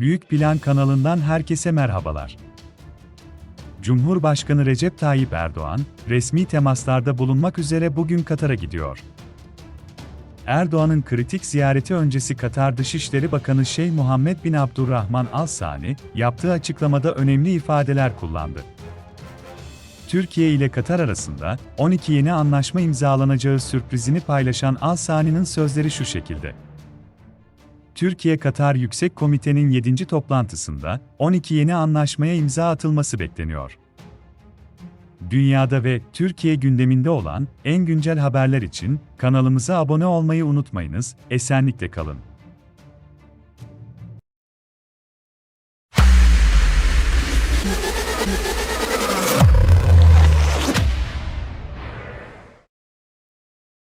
Büyük Plan kanalından herkese merhabalar. Cumhurbaşkanı Recep Tayyip Erdoğan, resmi temaslarda bulunmak üzere bugün Katar'a gidiyor. Erdoğan'ın kritik ziyareti öncesi Katar Dışişleri Bakanı Şeyh Muhammed bin Abdurrahman Al Sani, yaptığı açıklamada önemli ifadeler kullandı. Türkiye ile Katar arasında 12 yeni anlaşma imzalanacağı sürprizini paylaşan Al Sani'nin sözleri şu şekilde. Türkiye-Katar Yüksek Komite'nin 7. toplantısında 12 yeni anlaşmaya imza atılması bekleniyor. Dünyada ve Türkiye gündeminde olan en güncel haberler için kanalımıza abone olmayı unutmayınız. Esenlikle kalın.